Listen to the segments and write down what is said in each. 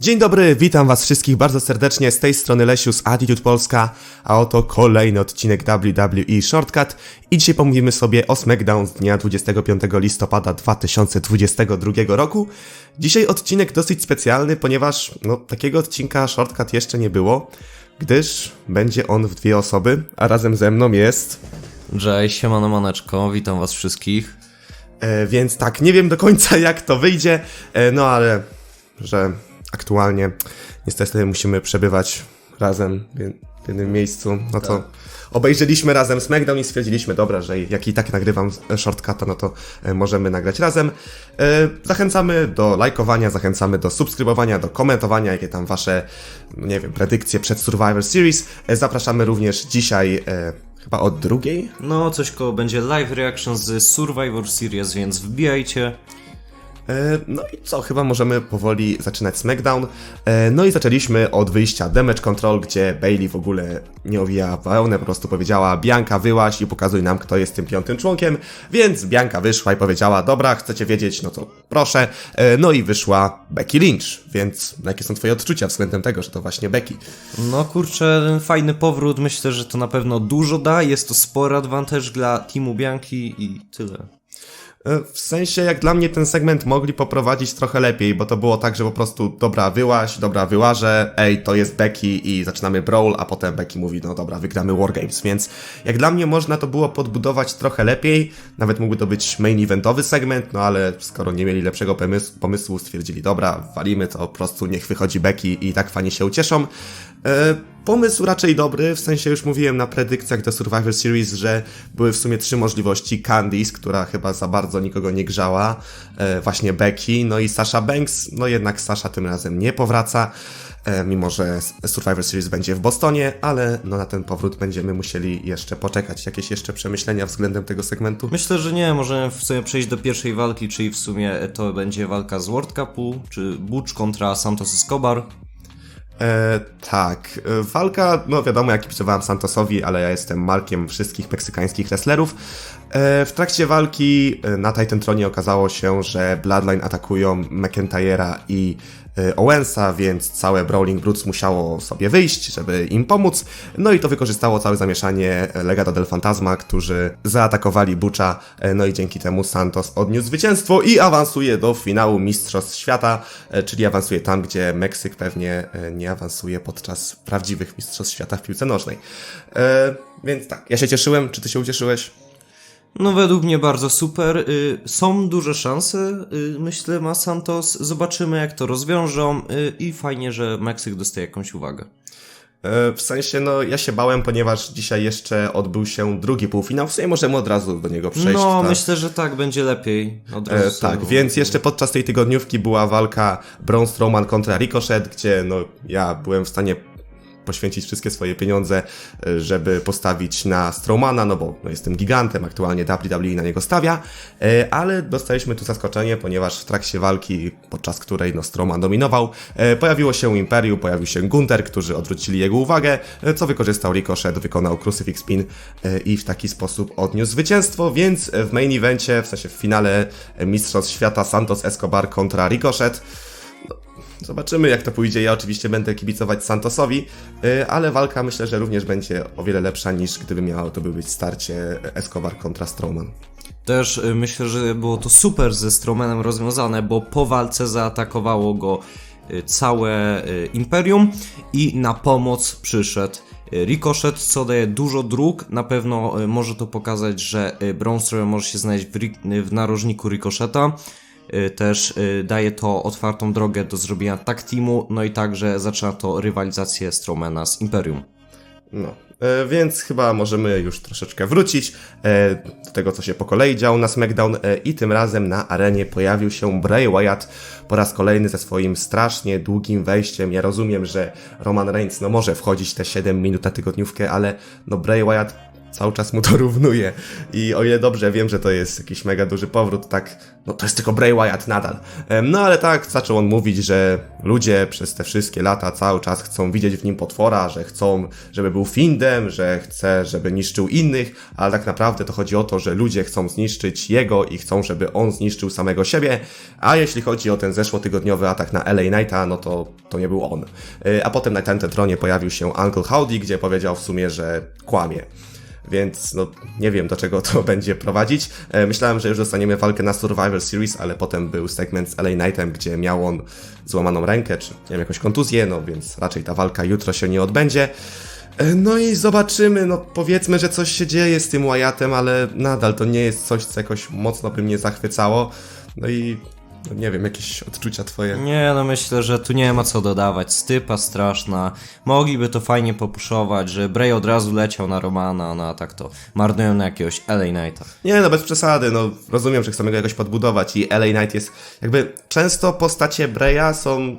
Dzień dobry, witam was wszystkich bardzo serdecznie z tej strony Lesiu z Attitude Polska, a oto kolejny odcinek WWE Shortcut i dzisiaj pomówimy sobie o SmackDown z dnia 25 listopada 2022 roku. Dzisiaj odcinek dosyć specjalny, ponieważ no, takiego odcinka Shortcut jeszcze nie było, gdyż będzie on w dwie osoby, a razem ze mną jest... Cześć, siemano maneczko, witam was wszystkich. E, więc tak, nie wiem do końca jak to wyjdzie, e, no ale że aktualnie niestety musimy przebywać razem w jednym miejscu, no to obejrzeliśmy razem SmackDown i stwierdziliśmy, dobra, że jak i tak nagrywam shortcuta, no to e, możemy nagrać razem. E, Zachęcamy do lajkowania, zachęcamy do subskrybowania, do komentowania, jakie tam wasze, no nie wiem, predykcje przed Survivor Series. E, Zapraszamy również dzisiaj chyba od drugiej No, coś koło będzie live reaction z Survivor Series, więc wbijajcie. E, No i co, chyba możemy powoli zaczynać SmackDown. E, No i zaczęliśmy od wyjścia Damage Control, gdzie Bailey w ogóle nie owijała bawełnę, po prostu powiedziała Bianka wyłaź i pokazuj nam, kto jest tym piątym członkiem. Więc Bianka wyszła i powiedziała, dobra, chcecie wiedzieć, no to proszę. E, No i wyszła Becky Lynch, więc jakie są twoje odczucia względem tego, że to właśnie Becky? No kurczę, fajny powrót, myślę, że to na pewno dużo da, jest to spory advantage dla teamu Bianki i tyle. E, W sensie, jak dla mnie ten segment mogli poprowadzić trochę lepiej, bo to było tak, że po prostu dobra, wyłaź, dobra, wyłażę, ej, to jest Becky i zaczynamy brawl, a potem Becky mówi, no dobra, wygramy Wargames, więc jak dla mnie można to było podbudować trochę lepiej, nawet mógłby to być main eventowy segment, no ale skoro nie mieli lepszego pomysłu, pomysłu stwierdzili, dobra, walimy to, po prostu niech wychodzi Becky i tak fani się ucieszą. E, Pomysł raczej dobry, w sensie już mówiłem na predykcjach do Survivor Series, że były w sumie trzy możliwości. Candice, która chyba za bardzo nikogo nie grzała, e, właśnie Becky, no i Sasha Banks, no jednak Sasha tym razem nie powraca, e, mimo że Survivor Series będzie w Bostonie, ale no na ten powrót będziemy musieli jeszcze poczekać. Jakieś jeszcze przemyślenia względem tego segmentu? Myślę, że nie, możemy w sumie przejść do pierwszej walki, czyli w sumie to będzie walka z World Cupu, czy Butch kontra Santos Escobar. E, tak, e, walka, no wiadomo, ja kibicowałem Santosowi, ale ja jestem markiem wszystkich meksykańskich wrestlerów. E, w trakcie walki e, na Titan Tronie okazało się, że Bloodline atakują McIntyre'a i e, Owensa, więc całe Brawling Brutes musiało sobie wyjść, żeby im pomóc. No i to wykorzystało całe zamieszanie Legado del Fantasma, którzy zaatakowali Butcha, e, no i dzięki temu Santos odniósł zwycięstwo i awansuje do finału Mistrzostw Świata, czyli awansuje tam, gdzie Meksyk pewnie nie awansuje podczas prawdziwych Mistrzostw Świata w piłce nożnej. Więc tak, ja się cieszyłem, czy ty się ucieszyłeś? No według mnie bardzo super. Y, Są duże szanse, y, myślę, ma Santos. Zobaczymy jak to rozwiążą y, i fajnie, że Meksyk dostaje jakąś uwagę. E, W sensie, no ja się bałem, ponieważ dzisiaj jeszcze odbył się drugi półfinał, w sumie możemy od razu do niego przejść. No, tak? myślę, że tak będzie lepiej. Od E, razu tak, sobie- więc jeszcze podczas tej tygodniówki była walka Braun Strowman kontra Ricochet, gdzie no ja byłem w stanie poświęcić wszystkie swoje pieniądze, e, żeby postawić na Strowmana, no bo no, jestem gigantem, aktualnie WWE na niego stawia, e, ale dostaliśmy tu zaskoczenie, ponieważ w trakcie walki, podczas której no, Strowman dominował, e, pojawiło się Imperium, pojawił się Gunter, którzy odwrócili jego uwagę, co wykorzystał Ricochet, wykonał Crucifix Pin i w taki sposób odniósł zwycięstwo, więc w main evencie, w sensie w finale Mistrzostw Świata Santos Escobar kontra Ricochet, Zobaczymy, jak to pójdzie. Ja oczywiście będę kibicować Santosowi, y, ale walka myślę, że również będzie o wiele lepsza niż gdyby miało to być starcie Escobar kontra Strowman. Też y, myślę, że było to super ze Strowmanem rozwiązane, bo po walce zaatakowało go y, całe Imperium i na pomoc przyszedł Ricochet, co daje dużo dróg. Na pewno może to pokazać, że Braun Strowman może się znaleźć w, w narożniku Ricocheta. Y, Też y, daje to otwartą drogę do zrobienia tag teamu, no i także zaczyna to rywalizację Strowmana z Imperium. No, e, więc chyba możemy już troszeczkę wrócić e, do tego, co się po kolei działo na SmackDown e, i tym razem na arenie pojawił się Bray Wyatt po raz kolejny ze swoim strasznie długim wejściem. Ja rozumiem, że Roman Reigns no może wchodzić te 7 minut na tygodniówkę, ale no Bray Wyatt cały czas mu to równuje. I o ile dobrze wiem, że to jest jakiś mega duży powrót, tak, no to jest tylko Bray Wyatt nadal. No ale tak, zaczął on mówić, że ludzie przez te wszystkie lata cały czas chcą widzieć w nim potwora, że chcą, żeby był Findem, że chce, żeby niszczył innych, ale tak naprawdę to chodzi o to, że ludzie chcą zniszczyć jego i chcą, żeby on zniszczył samego siebie, a jeśli chodzi o ten zeszłotygodniowy atak na LA Knighta, no to to nie był on. Y, A potem na tym tronie pojawił się Uncle Howdy, gdzie powiedział w sumie, że kłamie. Więc no, nie wiem do czego to będzie prowadzić. E, Myślałem, że już dostaniemy walkę na Survivor Series, ale potem był segment z LA Knightem, gdzie miał on złamaną rękę, czy nie wiem, jakąś kontuzję, no więc raczej ta walka jutro się nie odbędzie. E, No i zobaczymy, no powiedzmy, że coś się dzieje z tym Wyattem, ale nadal to nie jest coś, co jakoś mocno by mnie zachwycało. No i nie wiem, jakieś odczucia twoje. Nie, no myślę, że tu nie ma co dodawać. Stypa straszna. Mogliby to fajnie popuszować, że Bray od razu leciał na Romana, no a tak to marnują na jakiegoś LA Knighta. Nie, no bez przesady, no rozumiem, że chcemy go jakoś podbudować i LA Knight jest jakby często postacie Breya są e,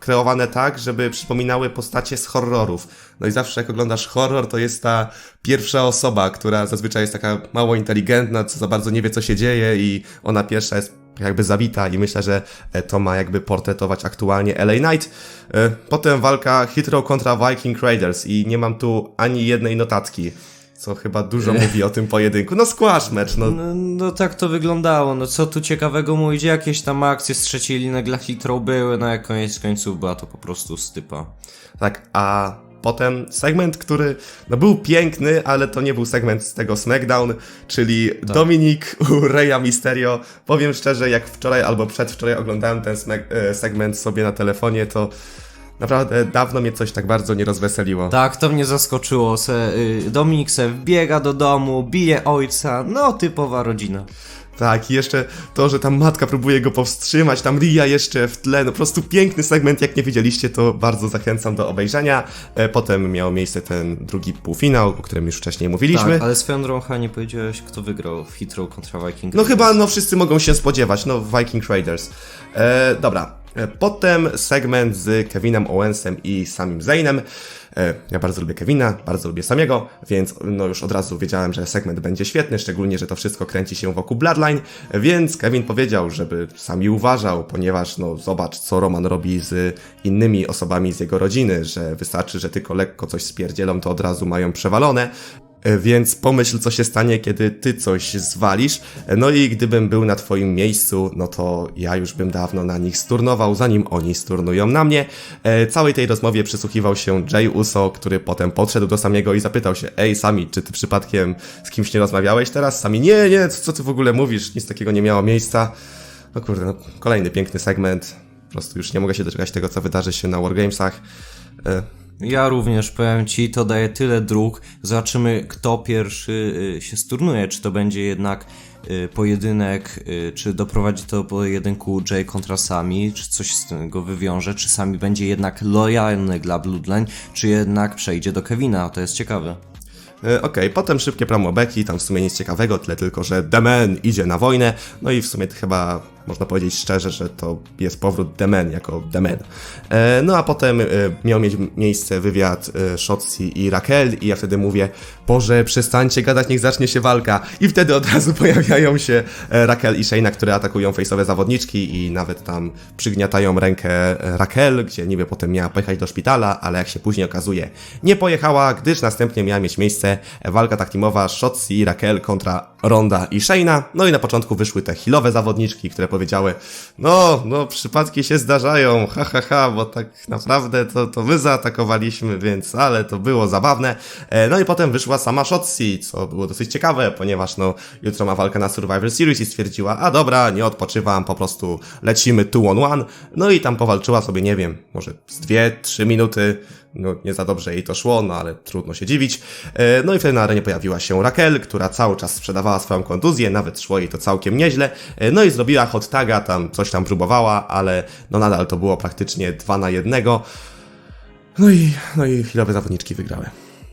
kreowane tak, żeby przypominały postacie z horrorów. No i zawsze jak oglądasz horror, to jest ta pierwsza osoba, która zazwyczaj jest taka mało inteligentna, co za bardzo nie wie co się dzieje i ona pierwsza jest jakby zawita i myślę, że e, to ma jakby portretować aktualnie LA Knight. E, Potem walka Hitro kontra Viking Raiders i nie mam tu ani jednej notatki. Co chyba dużo mówi o tym pojedynku. No squash mecz, no No, no tak to wyglądało, no co tu ciekawego mówić, jakieś tam akcje z trzeciej linii dla Hitro były, no jak koniec końców była to po prostu stypa. Tak, a potem segment, który no, był piękny, ale to nie był segment z tego SmackDown, czyli Dominik u Reya Mysterio. Powiem szczerze, jak wczoraj albo przedwczoraj oglądałem ten e, segment sobie na telefonie, to naprawdę dawno mnie coś tak bardzo nie rozweseliło. Tak, to mnie zaskoczyło, se, y, Dominik se wbiega do domu, bije ojca, no typowa rodzina. Tak, i jeszcze to, że tam matka próbuje go powstrzymać, tam Ria jeszcze w tle, no po prostu piękny segment, jak nie widzieliście, to bardzo zachęcam do obejrzenia. E, Potem miał miejsce ten drugi półfinał, o którym już wcześniej mówiliśmy. Tak, ale swoją drogą, chyba nie powiedziałeś, kto wygrał w Hitro kontra Viking. No chyba no wszyscy mogą się spodziewać, no Viking Raiders. E, dobra, e, potem segment z Kevinem Owensem i samim Zaynem. E, ja bardzo lubię Kevina, bardzo lubię samego, więc no już od razu wiedziałem, że segment będzie świetny, szczególnie, że to wszystko kręci się wokół Bloodline, więc Kevin powiedział, żeby sami uważał, ponieważ no zobacz, co Roman robi z innymi osobami z jego rodziny, że wystarczy, że tylko lekko coś spierdzielą, to od razu mają przewalone. E, Więc pomyśl, co się stanie, kiedy ty coś zwalisz. E, No i gdybym był na twoim miejscu, no to ja już bym dawno na nich sturnował, zanim oni sturnują na mnie. E, całej tej rozmowie przysłuchiwał się Jay Uso, który potem podszedł do Samiego i zapytał się, ej Sami, czy ty przypadkiem z kimś nie rozmawiałeś teraz? Sami, nie, nie, co, co ty w ogóle mówisz? Nic takiego nie miało miejsca. No kurde, no, kolejny piękny segment. Po prostu już nie mogę się doczekać tego, co wydarzy się na Wargamesach. Ja również powiem ci, to daje tyle dróg. Zobaczymy, kto pierwszy y, się sturnuje. Czy to będzie jednak y, pojedynek, y, czy doprowadzi to do pojedynku Jay kontra Sami, czy coś z tego wywiąże, czy Sami będzie jednak lojalny dla Bloodline, czy jednak przejdzie do Kevina. To jest ciekawe. E, Okej, potem szybkie promo Becky, tam w sumie nic ciekawego, tyle tylko, że The Man idzie na wojnę, no i w sumie chyba można powiedzieć szczerze, że to jest powrót The Man jako The Man. E, no a potem e, miał mieć miejsce wywiad e, Shotzi i Raquel i ja wtedy mówię, Boże, przestańcie gadać, niech zacznie się walka i wtedy od razu pojawiają się Raquel i Shayna, które atakują fejsowe zawodniczki i nawet tam przygniatają rękę Raquel, gdzie niby potem miała pojechać do szpitala, ale jak się później okazuje, nie pojechała, gdyż następnie miała mieć miejsce walka tak teamowa Shotzi i Raquel kontra Ronda i Shayna. No i na początku wyszły te healowe zawodniczki, które powiedziały, no, no, przypadki się zdarzają, ha, ha, ha, bo tak naprawdę to, to my zaatakowaliśmy, więc, ale to było zabawne. E, No i potem wyszła sama Shotzi, co było dosyć ciekawe, ponieważ no, jutro ma walkę na Survivor Series i stwierdziła, a dobra, nie odpoczywam, po prostu lecimy two on one. No i tam powalczyła sobie, nie wiem, może z dwie, trzy minuty, no nie za dobrze jej to szło, no ale trudno się dziwić. E, No i wtedy na arenie pojawiła się Raquel, która cały czas sprzedawała swoją kontuzję, nawet szło jej to całkiem nieźle. E, No i zrobiła hot taga, tam coś tam próbowała, ale no nadal to było praktycznie dwa na jednego. No i, no i chwilowe zawodniczki wygrały.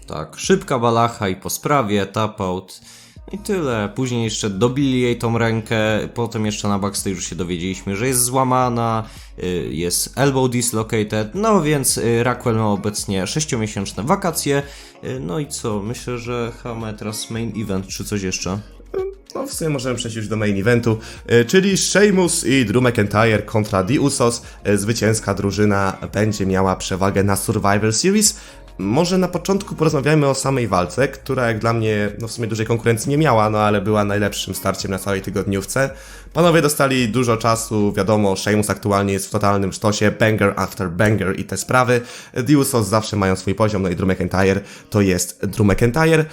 Tak, szybka balacha i po sprawie, tap out. I tyle. Później jeszcze dobili jej tą rękę, potem jeszcze na backstage'u się dowiedzieliśmy, że jest złamana, y, jest elbow dislocated, no więc y, Raquel ma obecnie 6-miesięczne wakacje. Y, No i co? Myślę, że chyba ma teraz main event czy coś jeszcze. No w sumie możemy przejść już do main eventu, czyli Sheamus i Drew McIntyre kontra The Usos. Zwycięska drużyna będzie miała przewagę na Survivor Series. Może na początku porozmawiajmy o samej walce, która jak dla mnie no w sumie dużej konkurencji nie miała, no ale była najlepszym starciem na całej tygodniówce. Panowie dostali dużo czasu, wiadomo, Sheamus aktualnie jest w totalnym sztosie, banger after banger i te sprawy. The Usos zawsze mają swój poziom, no i Drew McIntyre to jest Drew McIntyre.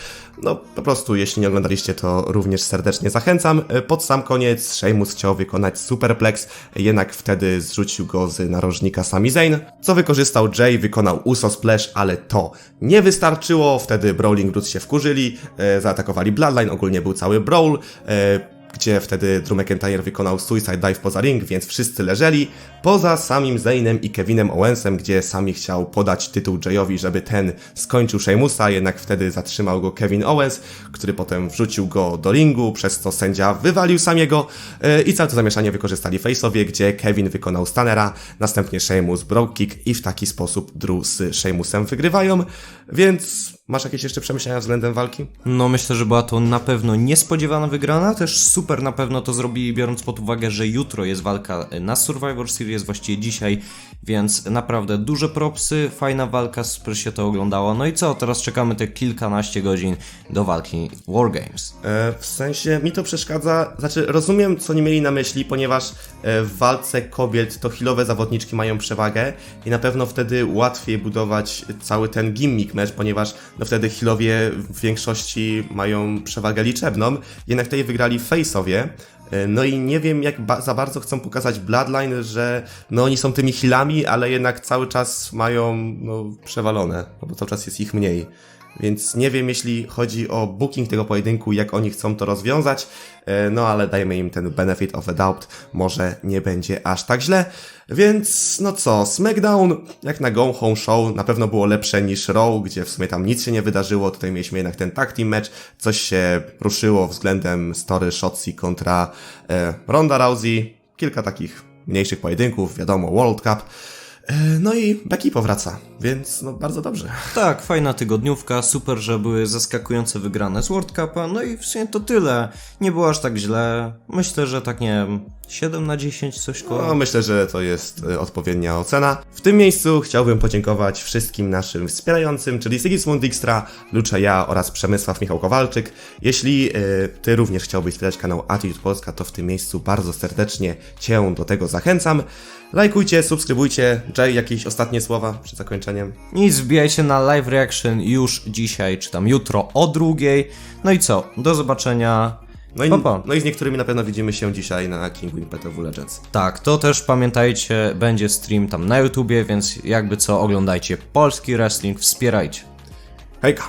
No po prostu, jeśli nie oglądaliście, to również serdecznie zachęcam. Pod sam koniec Sheamus chciał wykonać superplex, jednak wtedy zrzucił go z narożnika Sami Zayn, co wykorzystał Jay, wykonał Uso Splash, ale to nie wystarczyło, wtedy Brawling Brutes się wkurzyli, e, zaatakowali Bloodline, ogólnie był cały brawl, e, gdzie wtedy Drew McIntyre wykonał Suicide Dive poza ring, więc wszyscy leżeli, poza samym Zaynem i Kevinem Owensem, gdzie sami chciał podać tytuł Jayowi, żeby ten skończył Sheamusa, jednak wtedy zatrzymał go Kevin Owens, który potem wrzucił go do ringu, przez co sędzia wywalił samiego e, i całe to zamieszanie wykorzystali face'owie, gdzie Kevin wykonał Stannera, następnie Sheamus broke kick i w taki sposób Drew z Sheamusem wygrywają, więc masz jakieś jeszcze przemyślenia względem walki? No myślę, że była to na pewno niespodziewana wygrana, też super na pewno to zrobili, biorąc pod uwagę, że jutro jest walka na Survivor Series, właściwie dzisiaj, więc naprawdę duże propsy, fajna walka, super się to oglądało. No i co, teraz czekamy te kilkanaście godzin do walki Wargames. E, W sensie mi to przeszkadza, znaczy rozumiem co nie mieli na myśli, ponieważ e, w walce kobiet to healowe zawodniczki mają przewagę i na pewno wtedy łatwiej budować cały ten gimmick mecz, ponieważ no wtedy healowie w większości mają przewagę liczebną, jednak tutaj wygrali face'owie. E, No i nie wiem, jak ba- za bardzo chcą pokazać Bloodline, że no oni są tymi healami, ale jednak cały czas mają no, przewalone, bo cały czas jest ich mniej. Więc nie wiem, jeśli chodzi o booking tego pojedynku, jak oni chcą to rozwiązać, e, no ale dajmy im ten benefit of a doubt, może nie będzie aż tak źle. Więc no co, SmackDown jak na Go Home Show na pewno było lepsze niż Raw, gdzie w sumie tam nic się nie wydarzyło, tutaj mieliśmy jednak ten tag team match, coś się ruszyło względem story Shotzi kontra e, Ronda Rousey, kilka takich mniejszych pojedynków, wiadomo, World Cup. E, No i Becky powraca, więc no bardzo dobrze. Tak, fajna tygodniówka, super, że były zaskakujące wygrane z World Cupa, no i w sumie to tyle. Nie było aż tak źle. Myślę, że tak nie wiem, 7 na 10 coś koło. No, myślę, że to jest e, odpowiednia ocena. W tym miejscu chciałbym podziękować wszystkim naszym wspierającym, czyli Sigismund Dijkstra, Lucze Ja oraz Przemysław Michał Kowalczyk. Jeśli e, Ty również chciałbyś wspierać kanał Attitude Polska, to w tym miejscu bardzo serdecznie Cię do tego zachęcam. Lajkujcie, subskrybujcie. Jay, jakieś ostatnie słowa przed zakończeniem? Nic, wbijajcie na live reaction już dzisiaj, czy tam jutro o drugiej. No i co? Do zobaczenia. No i, no i z niektórymi na pewno widzimy się dzisiaj na King Win PTW Legends. Tak, to też pamiętajcie, będzie stream tam na YouTubie, więc jakby co, oglądajcie polski wrestling, wspierajcie. Hejka!